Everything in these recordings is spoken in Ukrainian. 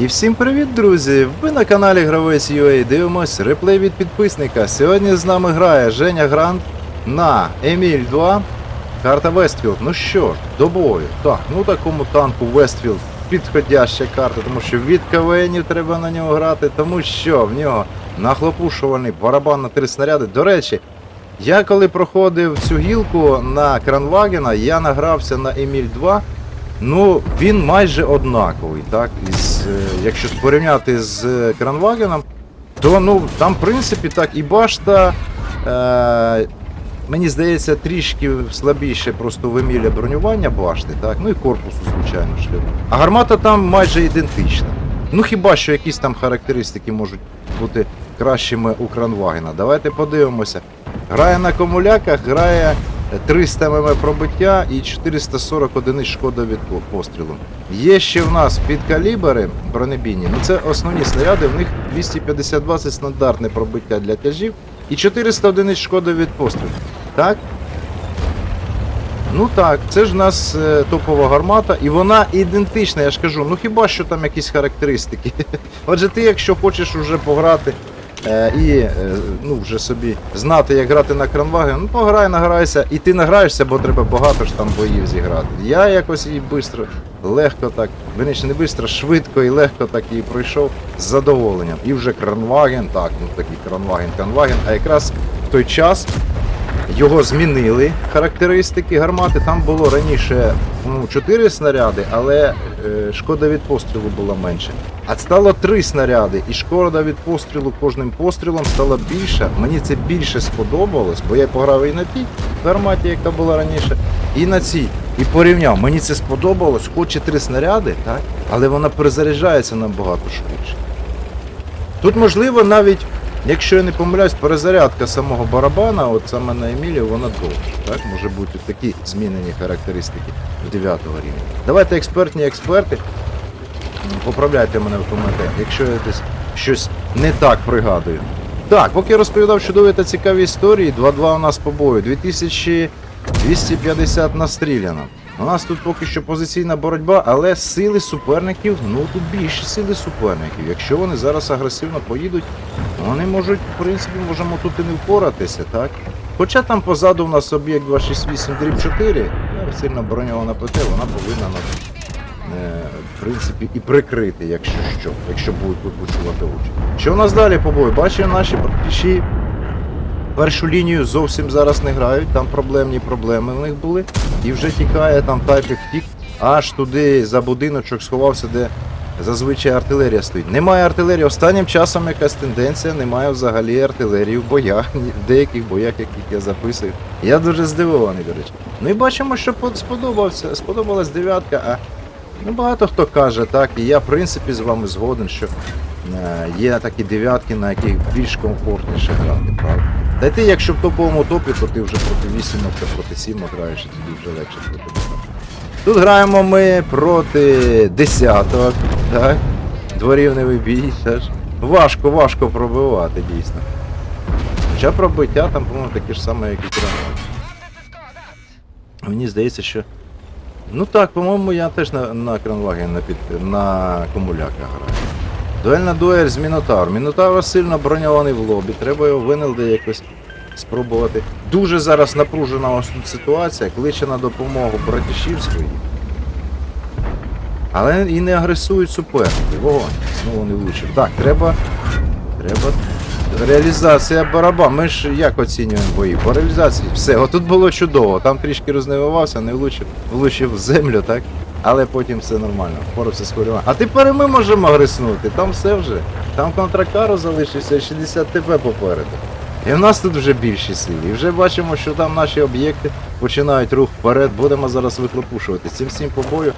І всім привіт, друзі! Ви на каналі Гравець UA дивимось реплей від підписника. Сьогодні з нами грає Женя Грант на Еміль 2, карта Вестфілд. Ну що ж, до бою. Так, ну такому танку Вестфілд підходяща карта, тому що від КВНів треба на нього грати, тому що в нього нахлопушувальний барабан на три снаряди. До речі, я коли проходив цю гілку на Кранвагена, я награвся на Еміль 2. Ну, він майже однаковий, так? Із, е, якщо порівняти з е, Кранвагеном, то ну, там, в принципі, так, і башта, е, мені здається, трішки слабіше просто в Еміля бронювання башти, так? Ну і корпусу, звичайно, шлюбу. А гармата там майже ідентична. Ну хіба що якісь там характеристики можуть бути кращими у Кранвагена. Давайте подивимося. Грає на комуляках, грає 300 мм пробиття і 440 одиниць шкода від пострілу. Є ще в нас підкалібери бронебійні, ну це основні снаряди, в них 252 це стандартне пробиття для тяжів і 400 одиниць шкода від пострілу. Так? Ну так, це ж в нас е, топова гармата, і вона ідентична, я ж кажу, ну хіба що там якісь характеристики. Отже, ти, якщо хочеш уже пограти і е, ну, вже собі знати, як грати на кранваген, ну пограй, награйся, і ти награєшся, бо треба багато ж там боїв зіграти. Я якось її швидко, легко так, вірніше не швидко, швидко і легко так її пройшов з задоволенням. І вже кранваген, так, ну такий кранваген, кранваген, а якраз в той час його змінили характеристики гармати. Там було раніше ну, 4 снаряди, але е, шкода від пострілу була менше. А стало 3 снаряди, і шкода від пострілу кожним пострілом стала більша. Мені це більше сподобалось, бо я пограв і на тій гарматі, яка була раніше, і на цій. І порівняв. Мені це сподобалось, хоч і 3 снаряди, так? але вона перезаряджається набагато швидше. Тут можливо навіть Якщо я не помиляюсь, перезарядка самого барабана, от саме на Емілі, вона довша. Так? Може бути такі змінені характеристики в 9 рівня. Давайте експертні експерти. Поправляйте мене в коментарях, якщо я десь щось не так пригадую. Так, поки я розповідав чудові та цікаві історії, 2-2 у нас по бою, 2250 настріляно. У нас тут поки що позиційна боротьба, але сили суперників, ну тут більше сили суперників. Якщо вони зараз агресивно поїдуть, вони можуть, в принципі, можемо тут і не впоратися, так? Хоча там позаду у нас об'єкт 268 дріб 4, ну, сильно броньована ПТ, вона повинна нас, е, в принципі, і прикрити, якщо що, якщо будуть викучувати очі. Що у нас далі по бою? Бачимо, наші братіші першу лінію зовсім зараз не грають, там проблемні проблеми в них були. І вже тікає, там тайпік втік, аж туди за будиночок сховався, де зазвичай артилерія стоїть. Немає артилерії. Останнім часом якась тенденція, немає взагалі артилерії в боях, в деяких боях, яких я записую. Я дуже здивований, до речі. Ну і бачимо, що сподобався, сподобалась дев'ятка, а ну, багато хто каже так, і я в принципі з вами згоден, що е, є такі дев'ятки, на яких більш комфортніше грати, правда? Та ти, якщо в топовому топі, то ти вже проти вісімок та проти сімок граєш, і тобі вже легше проти. Тут граємо ми проти десяток, так? Дворівневий бій, теж. Важко, важко пробивати, дійсно. Хоча пробиття там, по-моєму, таке ж саме, як і кранваген. Мені здається, що. Ну так, по-моєму, я теж на, на кранваген на, під, на комуляках граю. Дуельна дуель з Мінотавр. Мінотавр сильно броньований в лобі, треба його винелди якось спробувати. Дуже зараз напружена ось тут ситуація, кличе на допомогу братішівської. Але і не агресують суперники. Вогонь. Знову не влучив. Так, треба. Треба. Реалізація бараба. Ми ж як оцінюємо бої? По реалізації. Все, отут було чудово. Там трішки рознививався, не влучив, влучив землю, так? Але потім все нормально, впорався з хвилюванням. А тепер ми можемо агреснути, там все вже. Там контракару залишився 60 ТП попереду. І в нас тут вже більші сили. І вже бачимо, що там наші об'єкти починають рух вперед. Будемо зараз вихлопушувати. Цим всім по бою.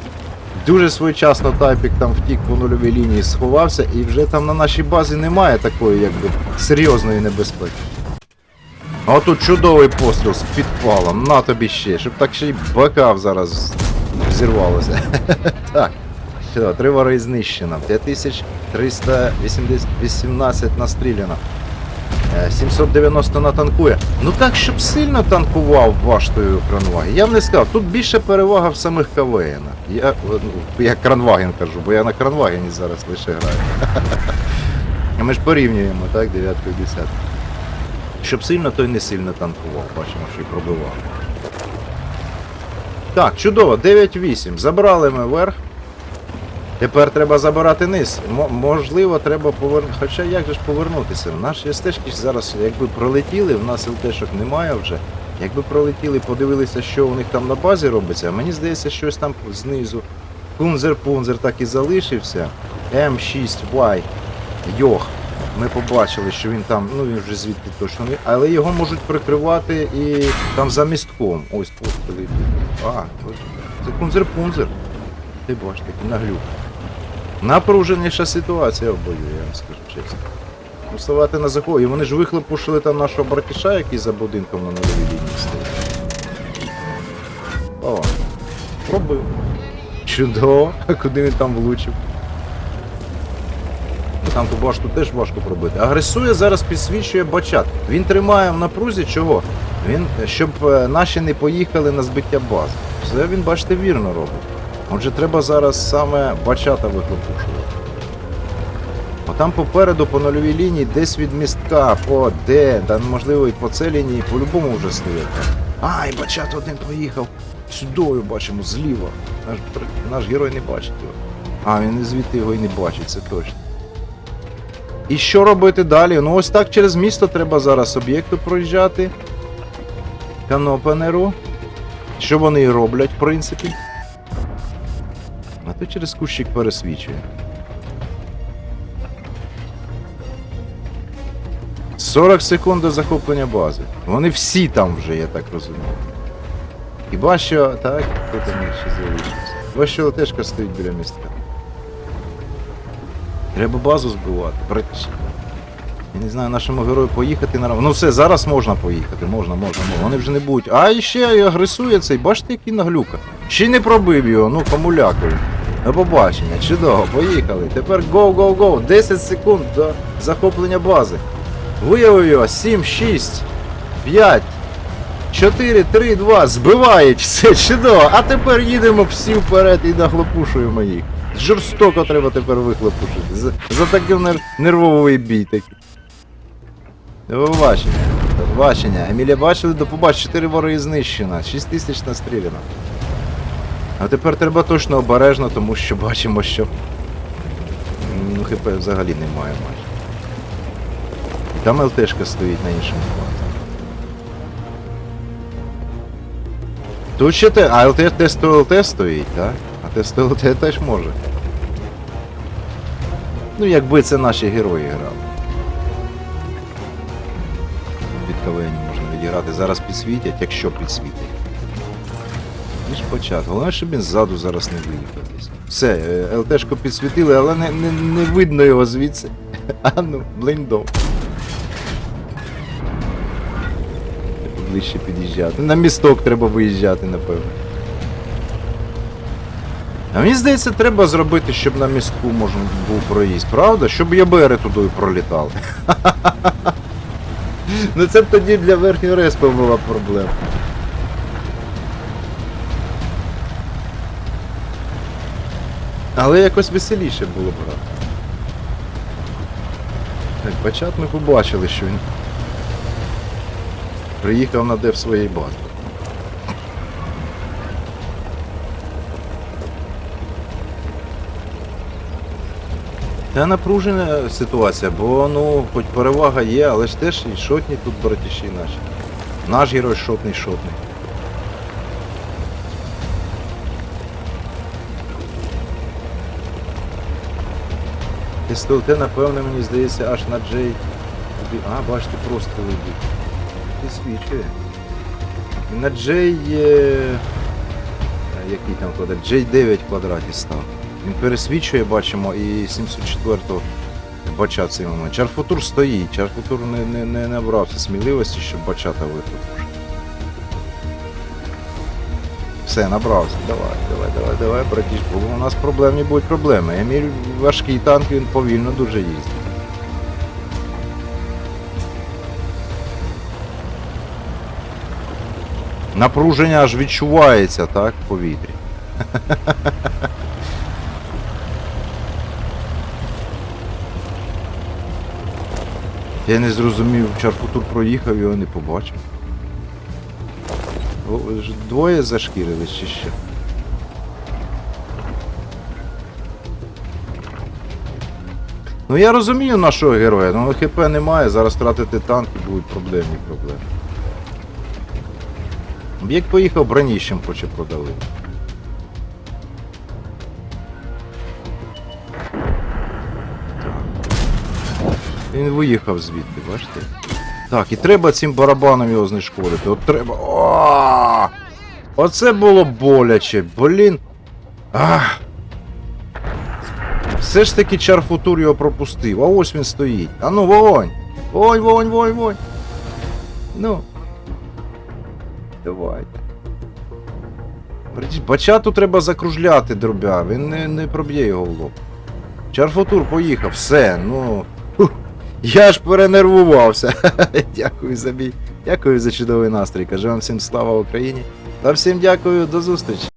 Дуже своєчасно тайпік там втік по нульовій лінії, сховався, і вже там на нашій базі немає такої якби серйозної небезпеки. А отут чудовий постріл з підпалом, на тобі ще, щоб так ще й бакав зараз взірвалося. так. Що, три вори знищено, 5318 настріляно. Е, 790 натанкує. Ну так, щоб сильно танкував баштою кранваген. Я б не сказав, тут більше перевага в самих КВНах. Я, е, ну, я кранваген кажу, бо я на кранвагені зараз лише граю. Ми ж порівнюємо, так, 9 і 10. Щоб сильно, то й не сильно танкував, бачимо, що й пробивав. Так, чудово, 9-8. Забрали ми верх. Тепер треба забирати низ. Мо- можливо, треба повернути. Хоча як же ж повернутися? Наші стежки зараз, якби пролетіли, в нас ЛТшок немає вже. Якби пролетіли, подивилися, що у них там на базі робиться, мені здається, щось там знизу. Кунзер-пунзер так і залишився. М6Y. Йох. Ми побачили, що він там, ну він вже звідти точно не. Але його можуть прикривати і там за містком. Ось коли. А, ось. Це кунзер-пунзер. Ти бачиш, такий наглюк. Напруженіша ситуація в бою, я вам скажу чесно. Уставати на захові. Вони ж вихлопушили там нашого братіша, який за будинком на нульовій лінії стоїть. О, пробив. Чудово. А куди він там влучив? Там ту башту теж важко пробити. Агресує зараз підсвічує бачат. Він тримає в напрузі чого? Він, щоб е, наші не поїхали на збиття бази. Все він, бачите, вірно робить. Отже, треба зараз саме бачата вихлопушувати. Там попереду по нульовій лінії, десь від містка, по де, та можливо і по цій лінії, по-любому вже стоять. А, і бачат один поїхав. Сюдою бачимо, зліва. Наш, наш герой не бачить його. А, він звідти його і не бачить, це точно. І що робити далі? Ну ось так через місто треба зараз об'єкту проїжджати. Канопенеру. Що вони і роблять, в принципі. А то через кущик пересвічує. 40 секунд до захоплення бази. Вони всі там вже, я так розумію. Хіба що. Так, хто там ще залишився? Хіба що летешка стоїть біля містка. Треба базу збивати, братці. Я не знаю, нашому герою поїхати на Ну все, зараз можна поїхати, можна, можна, можна. Вони вже не будуть. А ще і агресує цей, бачите, який наглюка. Ще не пробив його, ну комулякою. До побачення, чудово, поїхали. Тепер go. 10 секунд до захоплення бази. Виявив його 7, 6, 5, 4, 3, 2. Збивають, все чудово. А тепер їдемо всі вперед і нахлопушуємо їх. Жорстоко треба тепер вихлопушити. За, за такий нер- нервовий бій такий. До побачення. Побачення. Емілія бачили, до побачення. 4 вороги знищено. 6 тисяч настріляно. А тепер треба точно обережно, тому що бачимо, що. Ну, ХП взагалі немає майже. І Там ЛТшка стоїть на іншому фланзі. Тут ще те. А ЛТ тесто ЛТ стоїть, так? Тесто теж може. Ну, якби це наші герої грали. Від КВН можна відіграти. Зараз підсвітять, якщо підсвітять. Ніж початку. Головне, щоб він ззаду зараз не виїхав. Все, е, ЛТшку підсвітили, але не, не, не видно його звідси. А ну, блиндов. Треба Ближче під'їжджати. На місток треба виїжджати, напевно. А мені здається, треба зробити, щоб на містку можна був проїзд, правда? Щоб ябери туди пролітали. Ну це б тоді для верхнього респа була проблема. Але якось веселіше було б грати. Так, ми побачили, що він приїхав на дев своєї бази. Та напружена ситуація, бо ну, хоч перевага є, але ж теж і шотні тут братіші наші. Наш герой шотний шотний. СТЛТ, напевно, мені здається, аж на Джей. А, бачите, просто летить. Підсвічує. І на Джей. А, Який там квадрат? J9 в квадраті став. Він пересвічує, бачимо, і 704-го бачат цей момент. Чарфутур стоїть, Чарфутур не не, не набрався сміливості, щоб бачата випити. Все, набрався. Давай, давай, давай, давай, братішку. у нас проблемні будуть проблеми. Я важкий танк, він повільно дуже їздить. Напруження аж відчувається, так, в повітрі. Я не зрозумів, Чарфутур проїхав, його не побачив. О, Двоє зашкірились чи що? Ну я розумію нашого героя, ну ХП немає, зараз втратити танк будуть проблемні проблеми. Об'єкт поїхав броніщем хоче продавити. Він виїхав звідти, бачите? Так, і треба цим барабаном його знешкодити. От треба. О! Оце було боляче, блін. Ах. Все ж таки чарфутур його пропустив. А ось він стоїть. А ну, вогонь! Вогонь, вогонь, вогонь, вогонь. Ну. Давайте. Бачату треба закружляти дробя, він не, не проб'є його в лоб. Чарфутур поїхав, все, ну. Я ж перенервувався. Дякую за бій. Дякую за чудовий настрій. Кажу вам всім слава Україні. Та всім дякую, до зустрічі.